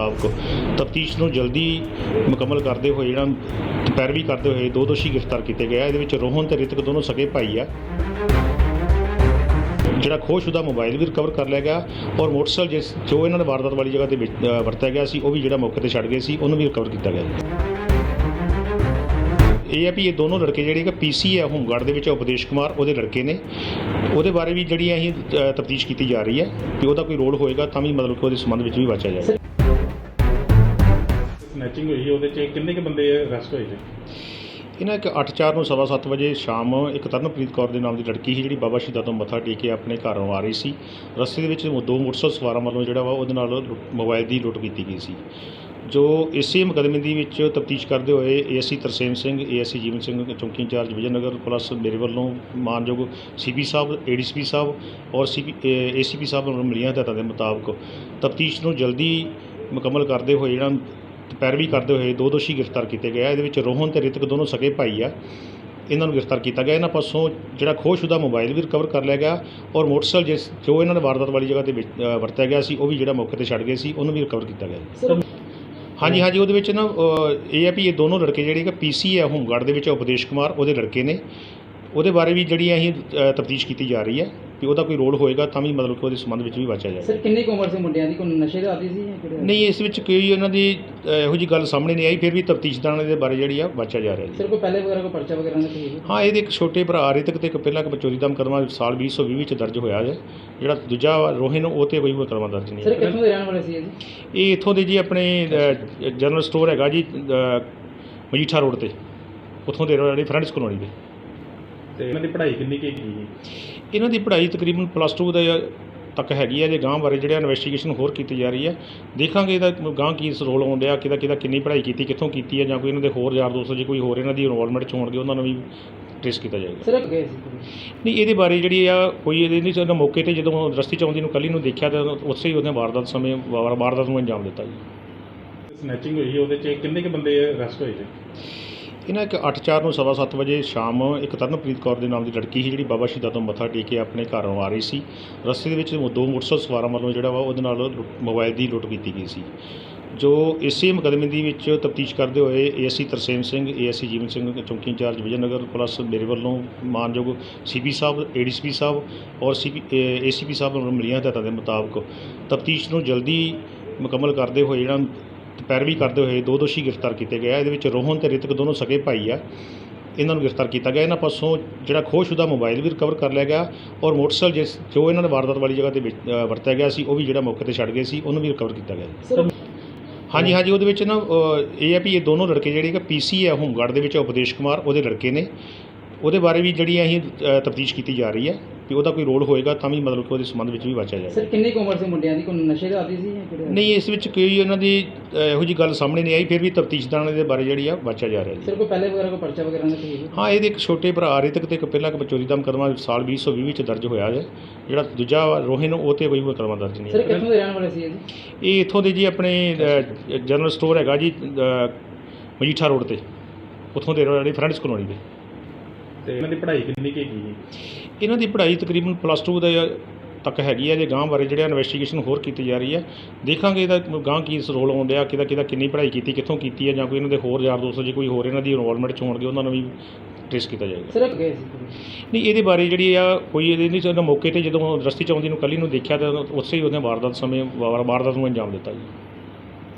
ਮੁਤਾਬਕ ਤਫਤੀਸ਼ ਨੂੰ ਜਲਦੀ ਮੁਕੰਮਲ ਕਰਦੇ ਹੋਏ ਜਿਹੜਾ ਪੈਰਵੀ ਕਰਦੇ ਹੋਏ ਦੋ ਦੋਸ਼ੀ ਗ੍ਰਿਫਤਾਰ ਕੀਤੇ ਗਏ ਆ। ਇਹਦੇ ਵਿੱਚ ਰੋਹਨ ਤੇ ਰਿਤਕ ਦੋਨੋਂ ਸਕੇ ਭਾਈ ਆ। ਜਿਹੜਾ ਖੋਹਸ਼ੁਦਾ ਮੋਬਾਈਲ ਵੀ ਰਿਕਵਰ ਕਰ ਲਿਆ ਗਿਆ ਔਰ ਮੋਟਰਸਾਈਕਲ ਜਿਸ ਜੋ ਇਹਨਾਂ ਨੇ ਵਾਰਦਾਤ ਵਾਲੀ ਜਗ੍ਹਾ ਤੇ ਵਰਤਿਆ ਗਿਆ ਸੀ, ਉਹ ਵੀ ਜਿਹੜਾ ਮੌਕੇ ਤੇ ਛੱਡ ਗਏ ਸੀ, ਉਹਨੂੰ ਵੀ ਰਿਕਵਰ ਕੀਤਾ ਗਿਆ। ਇਹ ਹੈ ਵੀ ਇਹ ਦੋਨੋਂ ਲੜਕੇ ਜਿਹੜੇ ਕਿ ਪੀਸੀ ਹੈ ਹੋਮਗਾਰਡ ਦੇ ਵਿੱਚ ਉਪਦੇਸ਼ ਕੁਮਾਰ, ਉਹਦੇ ਲੜਕੇ ਨੇ। ਉਹਦੇ ਬਾਰੇ ਵੀ ਜਿਹੜੀ ਅਸੀਂ ਤਫਤੀਸ਼ ਕੀਤੀ ਜਾ ਰਹੀ ਹੈ ਕਿ ਉਹਦਾ ਕੋਈ ਰੋਲ ਹੋਏਗਾ ਤਾਂ ਵੀ ਮਤਲਬ ਕਿ ਉਹਦੇ ਸੰਬੰਧ ਵਿੱਚ ਵੀ ਵਾਚਿਆ ਜਾਏਗਾ। ਸਨੈਚਿੰਗ ਹੋਈ ਉਹਦੇ ਚ ਕਿੰਨੇ ਕੁ ਬੰਦੇ ਅਰੈਸਟ ਹੋਏ ਨੇ? ਇਹਨਾਂ ਇੱਕ 8-4 ਨੂੰ ਸਵਾ ਸੱਤ ਵਜੇ ਸ਼ਾਮ ਇੱਕ ਤਰਨਪ੍ਰੀਤ ਕੌਰ ਦੇ ਨਾਮ ਦੀ ਲੜਕੀ ਸੀ, ਜਿਹੜੀ ਬਾਬਾ ਸ਼ਹੀਦਾਂ ਤੋਂ ਮੱਥਾ ਟੇਕ ਕੇ ਆਪਣੇ ਘਰੋਂ ਆ ਰਹੀ ਸੀ। ਰਸਤੇ ਦੇ ਵਿੱਚ ਦੋ ਮੋਟਰਸਾਈਕਲ ਸਵਾਰਾਂ ਵੱਲੋਂ ਜਿਹੜਾ ਵਾ, ਉਹਦੇ ਨਾਲ ਲੁੱਟ- ਮੋਬਾਈਲ ਦੀ ਲੁੱਟ ਕੀਤੀ ਗਈ ਸੀ। ਜੋ ਇਸੇ ਮੁਕੱਦਮੇ ਦੀ ਵਿੱਚ ਤਫਤੀਸ਼ ਕਰਦੇ ਹੋਏ ਏਐਸਸੀ ਤਰਸੇਮ ਸਿੰਘ ਏਐਸਸੀ ਜੀਵਨ ਸਿੰਘ ਚੌਂਕੀ ਇੰਚਾਰਜ ਵਿਜੇਨਗਰ ਪਲੱਸ ਮੇਰੇ ਵੱਲੋਂ ਮਾਨਯੋਗ ਸੀਪੀ ਸਾਹਿਬ ਏਡੀਸੀਪੀ ਸਾਹਿਬ ਔਰ ਸੀਪੀ ਏਸੀਪੀ ਸਾਹਿਬ ਨੂੰ ਮਿਲੀਆਂ ਹਦਾਇਤਾਂ ਦੇ ਮੁਤਾਬਕ ਤਫਤੀਸ਼ ਨੂੰ ਜਲਦੀ ਮੁਕੰਮਲ ਕਰਦੇ ਹੋਏ ਜਿਹੜਾ ਪੈਰਵੀ ਕਰਦੇ ਹੋਏ ਦੋ ਦੋਸ਼ੀ ਗ੍ਰਿਫਤਾਰ ਕੀਤੇ ਗਏ ਆ। ਇਹਦੇ ਵਿੱਚ ਰੋਹਨ ਤੇ ਰਿਤਕ ਦੋਨੋਂ ਸਕੇ ਭਾਈ ਆ। ਇਹਨਾਂ ਨੂੰ ਗ੍ਰਿਫਤਾਰ ਕੀਤਾ ਗਿਆ। ਇਹਨਾਂ ਪਾਸੋਂ ਜਿਹੜਾ ਖੋਹਸ਼ੁਦਾ ਮੋਬਾਈਲ ਵੀ ਰਿਕਵਰ ਕਰ ਲਿਆ ਗਿਆ ਔਰ ਮੋਟਰਸਾਈਕਲ ਜਿਸ ਜੋ ਇਹਨਾਂ ਨੇ ਵਾਰਦਾਤ ਵਾਲੀ ਜਗ੍ਹਾ ਤੇ ਵਿੱਚ, ਵਰਤਿਆ ਗਿਆ ਸੀ ਉਹ ਵੀ ਜਿਹੜਾ ਮੌਕੇ ਤੇ ਛੱਡ ਗਏ ਸੀ ਉਹਨੂੰ ਵੀ ਰਿਕਵਰ ਕੀਤਾ ਗਿਆ। ਹਾਂਜੀ ਹਾਂਜੀ ਉਹਦੇ ਵਿੱਚ ਨਾ ਇਹ ਹੈ ਵੀ ਇਹ ਦੋਨੋਂ ਲੜਕੇ ਜਿਹੜੇ ਕਿ ਪੀਸੀ ਹੈ ਹੋਮਗਾਰਡ ਦੇ ਵਿੱਚ ਉਪਦੇਸ਼ ਕੁਮਾਰ ਉਹਦੇ ਲੜਕੇ ਨੇ। ਉਹਦੇ ਬਾਰੇ ਵੀ ਜਿਹੜੀ ਅਸੀਂ ਤਫਤੀਸ਼ ਕੀਤੀ ਜਾ ਰਹੀ ਹੈ ਕਿ ਉਹਦਾ ਕੋਈ ਰੋਲ ਹੋਏਗਾ ਤਾਂ ਵੀ ਮਤਲਬ ਕਿ ਉਹਦੇ ਸੰਬੰਧ ਵਿੱਚ ਵੀ ਵਾਚਿਆ ਜਾਏਗਾ। ਸਰ ਕਿੰਨੀ ਕੁ ਉਮਰ ਸੀ ਮੁੰਡਿਆਂ ਦੀ? ਕੋਈ ਨਸ਼ੇ ਦਾ ਆਦੀ ਸੀ ਜਾਂ ਕਿਹੜੇ? ਨਹੀਂ ਇਸ ਵਿੱਚ ਕੋਈ ਉਹਨਾਂ ਦੀ ਇਹੋ ਜੀ ਗੱਲ ਸਾਹਮਣੇ ਨਹੀਂ ਆਈ ਫਿਰ ਵੀ ਤਫਤੀਸ਼ਦਾਰਾਂ ਦੇ ਬਾਰੇ ਜਿਹੜੀ ਆ ਵਾਚਿਆ ਜਾ ਰਿਹਾ ਜੀ। ਸਰ ਕੋਈ ਪਹਿਲੇ ਵਗੈਰਾ ਕੋਈ ਪਰਚਾ ਵਗੈਰਾ ਨਾ ਕੋਈ ਹਾਂ ਇਹਦੇ ਇੱਕ ਛੋਟੇ ਭਰਾ ਰਿਤਕ ਤੇ ਇੱਕ ਪਹਿਲਾਂ ਇੱਕ ਚੋਰੀ ਦਾ ਮੁਕੱਦਮਾ ਸਾਲ 2020 ਵਿੱਚ ਦਰਜ ਹੋਇਆ ਹੈ। ਜਿਹੜਾ ਦੂਜਾ ਰੋਹਿਨ ਉਹ ਤੇ ਕੋਈ ਮੁਕੱਦਮਾ ਦਰਜ ਨਹੀਂ ਸਰ ਹੈ ਕਿੱਥੋਂ ਦੇ ਰਹਿਣ ਵਾਲੇ ਸੀ ਇਹ ਜੀ? ਇਹ ਇੱਥੋਂ ਦੇ ਜੀ ਆਪਣੇ ਅ, ਜਨਰਲ ਸਟੋਰ ਹੈਗਾ ਜੀ ਅ, ਮਜੀਠਾ ਰੋਡ ਤੇ। ਉੱਥੋਂ ਦੇ ਜਿਹੜੀ ਫਰੈਂਡਸ ਕਲੋਨੀ ਦੇ। ਤੇ ਇਹਨਾਂ ਦੀ ਪੜ੍ਹਾਈ ਕਿੰਨੀ ਕੀ ਕੀਤੀ ਜੀ? ਇਹਨਾਂ ਦੀ ਪੜ੍ਹਾਈ ਤਕਰੀਬਨ ਪਲੱਸ 2 ਦਾ ਤੱਕ ਹੈਗੀ ਹੈ ਜੇ ਗਾਂ ਬਾਰੇ ਜਿਹੜਾ ਇਨਵੈਸਟੀਗੇਸ਼ਨ ਹੋਰ ਕੀਤੀ ਜਾ ਰਹੀ ਹੈ ਦੇਖਾਂਗੇ ਇਹਦਾ ਗਾਂ ਕੀ ਰੋਲ ਆਉਣ ਡਿਆ ਕਿਹਦਾ ਕਿਹਦਾ ਕਿੰਨੀ ਪੜ੍ਹਾਈ ਕੀਤੀ ਕਿੱਥੋਂ ਕੀਤੀ ਹੈ ਜਾਂ ਕੋਈ ਇਹਨਾਂ ਦੇ ਹੋਰ ਯਾਰ ਦੋਸਤ ਜੇ ਕੋਈ ਹੋਰ ਇਹਨਾਂ ਦੀ ਇਨਵੋਲਵਮੈਂਟ ਚ ਹੋਣਗੇ ਉਹਨਾਂ ਨੂੰ ਵੀ ਟ੍ਰੇਸ ਕੀਤਾ ਜਾਏਗਾ। ਸਰ ਗਏ ਸੀ ਨਹੀਂ ਇਹਦੇ ਬਾਰੇ ਜਿਹੜੀ ਆ ਕੋਈ ਇਹਦੇ ਨਹੀਂ ਸਾਨੂੰ ਮੌਕੇ ਤੇ ਜਦੋਂ ਰਸਤੇ ਚ ਆਉਂਦੀ ਨੂੰ ਕੱਲੀ ਨੂੰ ਦੇਖਿਆ ਤਾਂ ਉਸੇ ਹੀ ਉਹਨੇ ਵਾਰਦਾਤ ਸਮੇਂ ਵਾਰ- ਵਾਰਦਾਤ ਨੂੰ ਅੰਜਾਮ ਦਿੱਤਾ ਜੀ। ਸਨੈਚਿੰਗ ਹੋਈ ਉਹਦੇ ਚ ਕਿੰਨੇ ਕ ਬੰਦੇ ਅਰੈਸਟ ਹੋਏ ਨੇ ਇਹਨਾਂ ਇੱਕ 8-4 ਨੂੰ ਸਵਾ ਸੱਤ ਵਜੇ ਸ਼ਾਮ ਇੱਕ ਤਰਨਪ੍ਰੀਤ ਕੌਰ ਦੇ ਨਾਮ ਦੀ ਲੜਕੀ ਸੀ ਜਿਹੜੀ ਬਾਬਾ ਸ਼ਹੀਦਾਂ ਤੋਂ ਮੱਥਾ ਟੇਕ ਕੇ ਆਪਣੇ ਘਰੋਂ ਆ ਰਹੀ ਸੀ। ਰਸਤੇ ਦੇ ਵਿੱਚ ਦੋ ਮੋਟਰਸਾਈਕਲ ਸਵਾਰਾਂ ਵੱਲੋਂ ਜਿਹੜਾ ਵਾ ਉਹਦੇ ਨਾਲ ਲੁੱਟ- ਮੋਬਾਈਲ ਦੀ ਲੁੱਟ ਕੀਤੀ ਗਈ ਸੀ। ਜੋ ਇਸੇ ਮੁਕੱਦਮੇ ਦੀ ਵਿੱਚ ਤਫਤੀਸ਼ ਕਰਦੇ ਹੋਏ ਏਐਸਸੀ ਤਰਸੇਮ ਸਿੰਘ, ਏਐਸਸੀ ਜੀਵਨ ਸਿੰਘ, ਚੌਂਕੀ ਇੰਚਾਰਜ ਵਿਜੇਨਗਰ ਪਲੱਸ ਮੇਰੇ ਵੱਲੋਂ ਮਾਨਯੋਗ ਸੀਪੀ ਸਾਹਿਬ, ਏਡੀਸੀਪੀ ਸਾਹਿਬ ਔਰ ਸੀਪੀ ਏਸੀਪੀ ਸਾਹਿਬ ਨੂੰ ਮਿਲੀਆਂ ਹਦਾਇਤਾਂ ਦੇ ਮੁਤਾਬਕ ਤਫਤੀਸ਼ ਨੂੰ ਜਲਦੀ ਮੁਕੰਮਲ ਕਰਦੇ ਹੋਏ ਜਿਹੜਾ ਪੈਰਵੀ ਕਰਦੇ ਹੋਏ ਦੋ ਦੋਸ਼ੀ ਗ੍ਰਿਫਤਾਰ ਕੀਤੇ ਗਏ ਆ। ਇਹਦੇ ਵਿੱਚ ਰੋਹਨ ਤੇ ਰਿਤਕ ਦੋਨੋਂ ਸਕੇ ਭਾਈ ਆ। ਇਹਨਾਂ ਨੂੰ ਗ੍ਰਿਫਤਾਰ ਕੀਤਾ ਗਿਆ। ਇਹਨਾਂ ਪਾਸੋਂ ਜਿਹੜਾ ਖੋਹਸ਼ੁਦਾ ਮੋਬਾਈਲ ਵੀ ਰਿਕਵਰ ਕਰ ਲਿਆ ਗਿਆ ਔਰ ਮੋਟਰਸਾਈਕਲ ਜਿਸ ਜੋ ਇਹਨਾਂ ਨੇ ਵਾਰਦਾਤ ਵਾਲੀ ਜਗ੍ਹਾ ਤੇ ਵਿੱਚ, ਅ, ਵਰਤਿਆ ਗਿਆ ਸੀ ਉਹ ਵੀ ਜਿਹੜਾ ਮੌਕੇ ਤੇ ਛੱਡ ਗਏ ਸੀ ਉਹਨੂੰ ਵੀ ਰਿਕਵਰ ਕੀਤਾ ਗਿਆ। ਸਰ ਹਾਂਜੀ ਹਾਂਜੀ ਉਹਦੇ ਵਿੱਚ ਨਾ ਅ, ਇਹ ਹੈ ਵੀ ਇਹ ਦੋਨੋਂ ਲੜਕੇ ਜਿਹੜੇ ਕਿ ਪੀਸੀ ਹੈ ਹੋਮਗਾਰਡ ਦੇ ਵਿੱਚ ਉਪਦੇਸ਼ ਕੁਮਾਰ ਉਹਦੇ ਲੜਕੇ ਨੇ। ਉਹਦੇ ਬਾਰੇ ਵੀ ਜਿਹੜੀ ਅਸੀਂ ਤਫਤੀਸ਼ ਕੀਤੀ ਜਾ ਰਹੀ ਹੈ। ਕਿ ਉਹਦਾ ਕੋਈ ਰੋਲ ਹੋਏਗਾ ਤਾਂ ਵੀ ਮਤਲਬ ਕਿ ਉਹਦੇ ਸੰਬੰਧ ਵਿੱਚ ਵੀ ਵਾਚਿਆ ਜਾਏਗਾ। ਸਰ ਕਿੰਨੀ ਕੁ ਉਮਰ ਸੀ ਮੁੰਡਿਆਂ ਦੀ? ਕੋਈ ਨਸ਼ੇ ਦਾ ਆਦੀ ਸੀ ਜਾਂ ਕਿਹੜੇ? ਨਹੀਂ ਇਸ ਵਿੱਚ ਕੋਈ ਉਹਨਾਂ ਦੀ ਇਹੋ ਜੀ ਗੱਲ ਸਾਹਮਣੇ ਨਹੀਂ ਆਈ ਫਿਰ ਵੀ ਤਫਤੀਸ਼ਦਾਰਾਂ ਦੇ ਬਾਰੇ ਜਿਹੜੀ ਆ ਵਾਚਿਆ ਜਾ ਰਿਹਾ ਜੀ। ਸਰ ਕੋਈ ਪਹਿਲੇ ਵਗੈਰਾ ਕੋਈ ਪਰਚਾ ਵਗੈਰਾ ਨਾ ਕੋਈ ਹਾਂ ਇਹਦੇ ਇੱਕ ਛੋਟੇ ਭਰਾ ਰਿਤਕ ਤੇ ਇੱਕ ਪਹਿਲਾਂ ਇੱਕ ਚੋਰੀ ਦਾ ਮੁਕੱਦਮਾ ਸਾਲ 2020 ਵਿੱਚ ਦਰਜ ਹੋਇਆ ਹੈ ਜਿਹੜਾ ਦੂਜਾ ਵਾ ਰੋਹਿਨ ਉਹ ਤੇ ਕੋਈ ਮੁਕੱਦਮਾ ਦਰਜ ਨਹੀਂ ਸਰ ਕਿੱਥੋਂ ਦੇ ਰਹਿਣ ਵਾਲੇ ਸੀ ਇਹ ਜੀ? ਇਹ ਇੱਥੋਂ ਦੇ ਜੀ ਆਪਣੇ ਜਨਰਲ ਸਟੋਰ ਹੈਗਾ ਜੀ ਮਜੀਠਾ ਰੋਡ ਤੇ। ਉੱਥੋਂ ਦੇ ਜਿਹੜੀ ਫਰੈਂਡਸ ਕਲੋਨੀ ਦੇ ਤੇ ਇਹਨਾਂ ਦੀ ਪੜ੍ਹਾਈ ਕਿੰਨੀ ਕੀ ਕੀਤੀ ਜੀ ਇਹਨਾਂ ਦੀ ਪੜ੍ਹਾਈ ਤਕਰੀਬਨ ਪਲੱਸ 2 ਦਾ ਤੱਕ ਹੈਗੀ ਹੈ ਜੇ ਗਾਂ ਬਾਰੇ ਜਿਹੜਾ ਇਨਵੈਸਟੀਗੇਸ਼ਨ ਹੋਰ ਕੀਤੀ ਜਾ ਰਹੀ ਹੈ। ਦੇਖਾਂਗੇ ਇਹਦਾ ਗਾਂ ਕੀ ਰੋਲ ਆਉਣ ਡਿਆ ਕਿਹਦਾ ਕਿਹਦਾ ਕਿੰਨੀ ਪੜ੍ਹਾਈ ਕੀਤੀ ਕਿੱਥੋਂ ਕੀਤੀ ਹੈ ਜਾਂ ਕੋਈ ਇਹਨਾਂ ਦੇ ਹੋਰ ਯਾਰ ਦੋਸਤ ਜੇ ਕੋਈ ਹੋਰ ਇਹਨਾਂ ਦੀ ਇਨਵੋਲਵਮੈਂਟ ਚ ਹੋਣਗੇ ਉਹਨਾਂ ਨੂੰ ਵੀ ਟ੍ਰੇਸ ਕੀਤਾ ਜਾਏਗਾ। ਸਰ ਗਏ ਸੀ ਨਹੀਂ ਇਹਦੇ ਬਾਰੇ ਜਿਹੜੀ ਆ ਕੋਈ ਇਹਦੇ ਨਹੀਂ ਸਾਨੂੰ ਮੌਕੇ ਤੇ ਜਦੋਂ ਰਸਤੇ ਚ ਆਉਂਦੀ ਨੂੰ ਕੱਲੀ ਨੂੰ ਦੇਖਿਆ ਤਾਂ ਉਸੇ ਹੀ ਉਹਨੇ ਵਾਰਦਾਤ ਸਮੇਂ ਵਾਰ- ਵਾਰਦਾਤ ਨੂੰ ਅੰਜਾਮ ਦਿੱਤਾ ਜੀ।